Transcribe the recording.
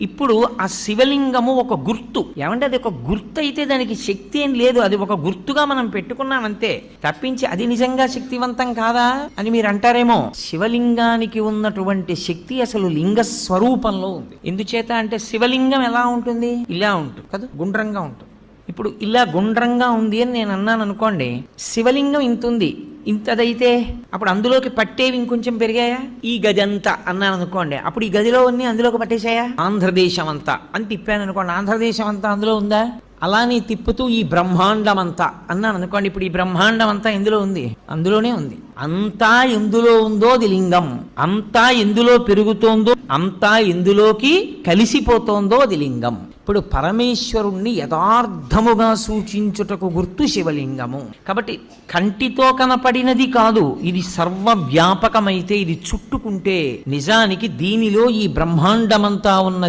ఇప్పుడు ఆ శివలింగము ఒక గుర్తు. ఏమంటే అది ఒక గుర్తు అయితే దానికి శక్తి ఏం లేదు. అది ఒక గుర్తుగా మనం పెట్టుకున్నామంతే. తప్పించి అది నిజంగా శక్తివంతం కాదా అని మీరు అంటారేమో శివలింగానికి ఉన్నటువంటి శక్తి అసలు లింగ స్వరూపంలో ఉంది. ఎందుచేత అంటే శివలింగం ఎలా ఉంటుంది? ఇలా ఉంటుంది. కదా? గుండ్రంగా ఉంటుంది. ఇప్పుడు ఇలా గుండ్రంగా ఉంది అని నేను అన్నాను అనుకోండి శివలింగం ఇంత ఉంది ఇంతదైతే అప్పుడు అందులోకి పట్టేవి ఇంకొంచెం పెరిగాయా? ఈ గది అంతా అన్నాను అనుకోండి అప్పుడు ఈ గదిలో అన్ని అందులోకి పట్టేశాయా? ఆంధ్రదేశం అంతా అని తిప్పాను అనుకోండి ఆంధ్రదేశం అంతా అందులో ఉందా? అలానే తిప్పుతూ ఈ బ్రహ్మాండం అంతా అన్నాను అనుకోండి ఇప్పుడు ఈ బ్రహ్మాండం అంతా ఎందులో ఉంది? అందులోనే ఉంది. అంతా ఎందులో ఉందో అది లింగం. అంతా ఎందులో పెరుగుతోందో అంతా ఎందులోకి కలిసిపోతోందో అది లింగం. ఇప్పుడు పరమేశ్వరుణ్ణి యథార్థముగా సూచించుటకు గుర్తు శివలింగము. కాబట్టి కంటితో కనపడినది కాదు ఇది సర్వవ్యాపకమైతే ఇది చుట్టుకుంటే నిజానికి దీనిలో ఈ బ్రహ్మాండమంతా ఉన్నది